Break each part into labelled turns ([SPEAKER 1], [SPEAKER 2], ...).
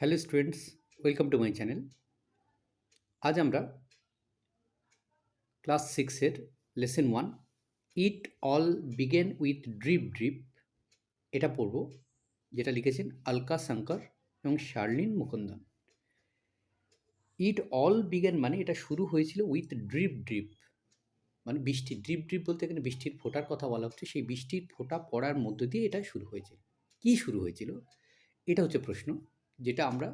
[SPEAKER 1] Hello students, welcome to my channel. আজ আমরা class সিক্সের lesson one, it all began with drip drip, এটা পড়ব, যেটা লিখেছেন আলকা শঙ্কর এবং Sharlene Mukundan. It all began মানে এটা শুরু হয়েছিল উইথ ড্রিপ ড্রিপ মানে বৃষ্টি, ড্রিপ ড্রিপ বলতে এখানে বৃষ্টির ফোটার কথা বলা হচ্ছে, সেই বৃষ্টির ফোঁটা পড়ার মধ্য দিয়ে এটা শুরু হয়েছিল। কী শুরু হয়েছিল? এটা হচ্ছে প্রশ্ন। যেটা আমরা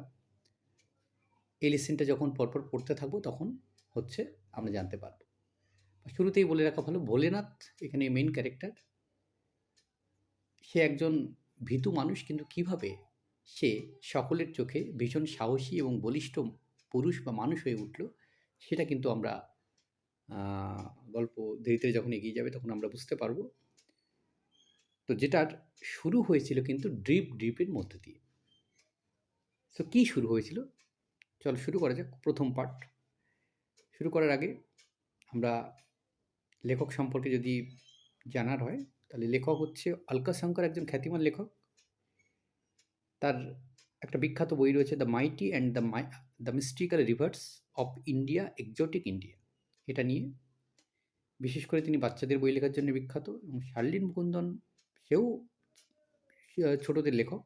[SPEAKER 1] এই লেসেনটা যখন পরপর পড়তে থাকব, তখন হচ্ছে আমরা জানতে পারব। শুরুতেই বলে রাখা ভালো, ভোলেনাথ এখানে মেন ক্যারেক্টার সে একজন ভীতু মানুষ, কিন্তু কীভাবে সে সকলের চোখে ভীষণ সাহসী এবং বলিষ্ঠ পুরুষ বা মানুষ হয়ে উঠল, সেটা কিন্তু আমরা গল্প ধীরে ধীরে যখন এগিয়ে যাবে, তখন আমরা বুঝতে পারব। তো যেটার শুরু হয়েছিল কিন্তু ড্রিপ ড্রিপের মধ্য দিয়ে। সো কী শুরু হয়েছিল? চল শুরু করা যাক প্রথম পার্ট শুরু করার আগে আমরা লেখক সম্পর্কে যদি জানার হয়, তাহলে লেখক হচ্ছে আলকা শঙ্কর একজন খ্যাতিমান লেখক। তার একটা বিখ্যাত বই রয়েছে the mighty and the my the mystical rivers of India exotic India এটা নিয়ে বিশেষ করে তিনি বাচ্চাদের বই লেখার জন্য বিখ্যাত এবং শার্লিন মুকুন্দন সেও ছোটদের লেখক।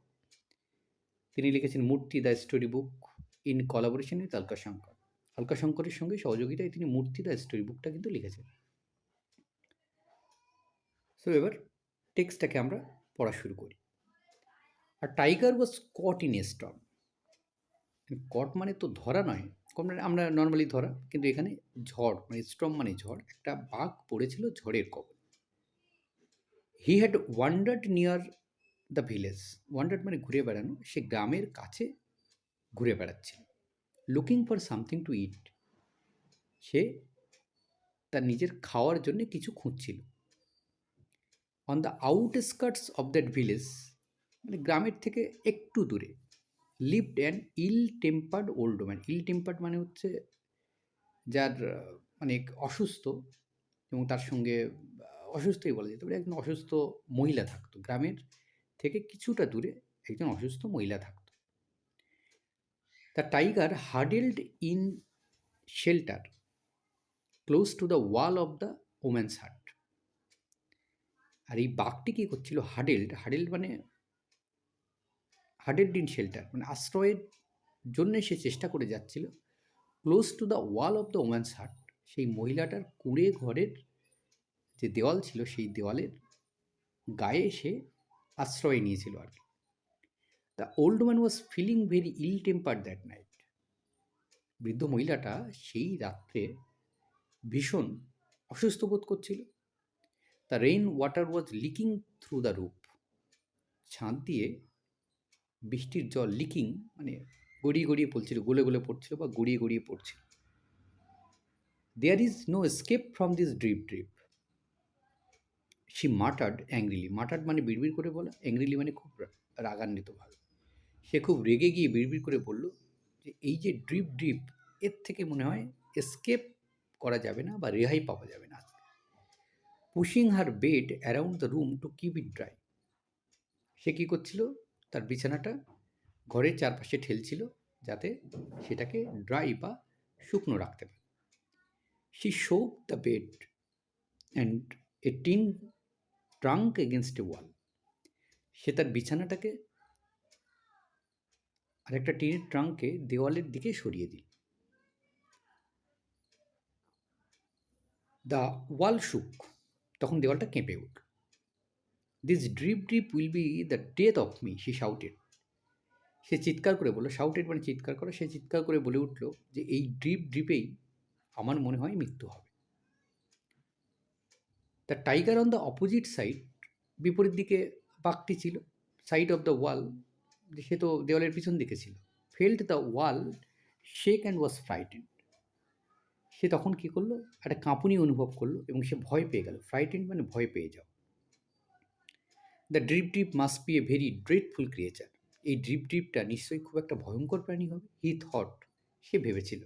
[SPEAKER 1] তিনি লিখেছেন Murthy, the story book in collaboration with Alka Shankar. Alka শঙ্করের সঙ্গে সহযোগিতায় তিনি মূর্তি, দ্য স্টোরি বুকটা কিন্তু লিখেছেন। সো এবার টেক্সটটাকে আমরা পড়া শুরু করি। আর tiger was caught in a storm. Caught মানে তো ধরা নয় মানে আমরা নর্মালি ধরা, কিন্তু এখানে ঝড় মানে স্ট্রম মানে ঝড়, একটা বাঘ পড়েছিল ঝড়ের কবল। He had wandered near the village wandered মানে ঘুরে বেড়ানো, সে গ্রামের কাছে ঘুরে বেড়াচ্ছিল। Looking for something to eat সে তার নিজের খাওয়ার জন্য কিছু খুঁজছিল। On the outskirts of that village মানে গ্রামের থেকে একটু দূরে lived an ill tempered old man ill tempered মানে হচ্ছে যার মানে অসুস্থ, এবং তার সঙ্গে অসুস্থই বলা যেতে পারে, একজন অসুস্থ মহিলা থাকতো। গ্রামের থেকে কিছুটা দূরে একজন অসুস্থ মহিলা থাকতো। The tiger huddled in shelter close to the wall of the woman's hut আর এই বাঘটি কী করছিল? হাডেল্ড হাডেল্ড মানে হাডেল্ড ইন শেল্টার মানে আশ্রয়ের জন্য সে চেষ্টা করে যাচ্ছিল। Close to the wall of the woman's hut সেই মহিলাটার কুঁড়ে ঘরের যে দেওয়াল ছিল সেই দেওয়ালের গায়ে সে আশ্রয় নিয়েছিল আর কি। The old man was feeling very ill temper that night বৃদ্ধ মহিলাটা সেই রাত্রে ভীষণ অসুস্থ বোধ করছিল। The rain water was leaking through the roof ছাদ দিয়ে বৃষ্টির জল লিকিং মানে গড়িয়ে গড়িয়ে পড়ছিল, গলে গলে পড়ছিল বা গড়িয়ে গড়িয়ে পড়ছিল। There is no escape from this drip drip she muttered angrily muttered মানে বিড়বিড় করে বলা অ্যাংরিলি মানে খুব রাগান্বিতভাবে সে খুব রেগে গিয়ে বিড়বিড় করে বলল যে, এই যে ড্রিপ ড্রিপ এর থেকে মনে হয় এসকেপ করা যাবে না বা রেহাই পাওয়া যাবে না pushing her bed around the room to keep it dry সে কী করছিল? তার বিছানাটা ঘরের চারপাশে ঠেলছিল যাতে সেটাকে ড্রাই বা শুকনো রাখতে পারে। She shook the bed and a tin trunk against a wall সে তার বিছানাটাকে আরেকটা টিনের ট্রাঙ্কে দেওয়ালের দিকে সরিয়ে দিল। দ্য ওয়াল শুক তখন দেওয়ালটা কেঁপে উঠল। This drip drip will be the death of me say shouted সে চিৎকার করে বলল শাউটেড মানে চিৎকার করা। সে চিৎকার করে বলে উঠল যে এই ড্রিপ ড্রিপেই আমার মনে হয় মৃত্যু হবে। The tiger on the opposite side বিপরীত দিকে বাঘটি ছিল। সাইড অফ দ্য ওয়াল সে তো দেওয়ালের পিছন দিকে ছিল। Felt the wall shake and was frightened সে তখন কী করল? একটা কাঁপুনি অনুভব করল এবং সে ভয় পেয়ে গেল। ফ্রাইটেন্ড মানে ভয় পেয়ে যাও। The drip drip must be a very dreadful creature এই ড্রিপ ড্রিপটা নিশ্চয়ই খুব একটা ভয়ঙ্কর প্রাণী হবে। হি থট সে ভেবেছিল।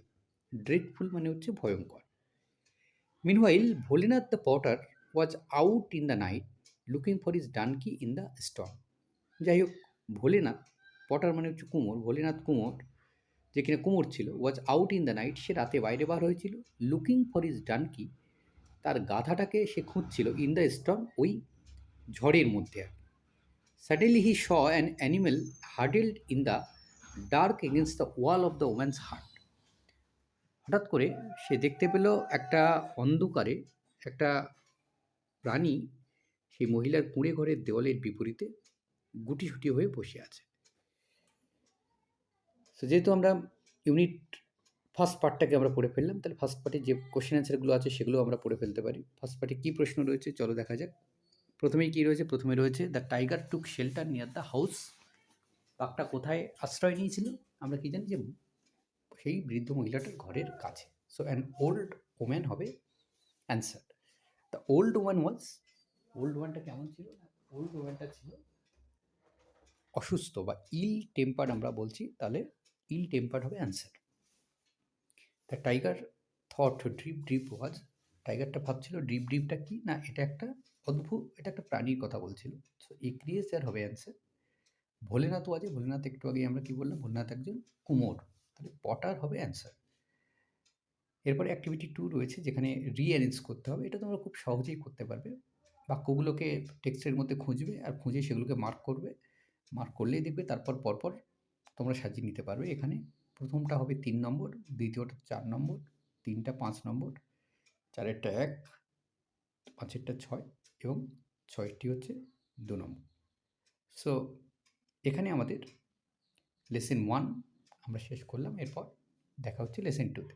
[SPEAKER 1] ড্রেডফুল মানে হচ্ছে ভয়ঙ্কর। Meanwhile Bholenath the potter was out in the night looking for his donkey in the storm যাই হোক, ভোলেনাথ, পটার মানে হচ্ছে কুমোর, ভোলেনাথ কুমোর, যে কিনা কুমোর ছিল was out in the night সে রাতে বাইরে বার হয়েছিল লুকিং ফর ইজ ডানকি তার গাধাটাকে সে খুঁজছিল ইন দ্য স্টর্ম ওই ঝড়ের মধ্যে আর suddenly he saw an animal huddled in the dark against the wall of the woman's hut হঠাৎ করে সে দেখতে পেল একটা অন্ধকারে একটা প্রাণী সেই মহিলার কুঁড়ে ঘরের দেওয়ালের বিপরীতে গুটিসুটি হয়ে বসে আছে। তো যেহেতু আমরা ইউনিট ফার্স্ট পার্টটাকে আমরা পড়ে ফেললাম, তাহলে ফার্স্ট পার্টে যে কোশ্চেন অ্যান্সারগুলো আছে সেগুলো আমরা পড়ে ফেলতে পারি। ফার্স্ট পার্টে কী প্রশ্ন রয়েছে চলো দেখা যাক। প্রথমেই কী রয়েছে? প্রথমে রয়েছে the tiger took shelter near the house বাঘটা কোথায় আশ্রয় নিয়েছিল? আমরা কি জানি যে সেই বৃদ্ধ মহিলাটার ঘরের কাছে। সো অ্যান ওল্ড ওম্যান হবে answer the old one was old ওয়ানটা কেমন ছিল? ওল্ড ওম্যানটা ছিল অসুস্থ বা ইল টেম্পার্ড আমরা বলছি, তাহলে ইল টেম্পার্ড হবে answer the tiger thought drip drip was টাইগারটা ভাবছিল ড্রিপ ড্রিপটা কি? না, এটা একটা অদ্ভুত, এটা একটা প্রাণীর কথা বলছিল। সো এই ক্রিয়েচার হবে অ্যান্সার ভোলেনাথ ওয়াজে ভোলেনাথ একটু আগে আমরা কি বললাম? ভোলেনাথ একজন কুমোর। তাহলে পটার হবে অ্যান্সার এরপরে অ্যাক্টিভিটি টু রয়েছে, যেখানে রিঅ্যারেঞ্জ করতে হবে। এটা তোমরা খুব সহজেই করতে পারবে। বাক্যগুলোকে টেক্সটের মধ্যে খুঁজবে আর খুঁজে সেগুলোকে মার্ক করবে। মার্ক করলেই দেখবে তারপর পরপর তোমরা সাজিয়ে নিতে পারবে। এখানে প্রথমটা হবে তিন নম্বর, দ্বিতীয়টা চার নম্বর, তিনটা পাঁচ নম্বর, চারেরটা এক, পাঁচেরটা ছয় এবং ছয়টি হচ্ছে দু নম্বর। সো এখানে আমাদের লেসেন ওয়ান আমরা শেষ করলাম। এরপর দেখা হচ্ছে লেসেন টুতে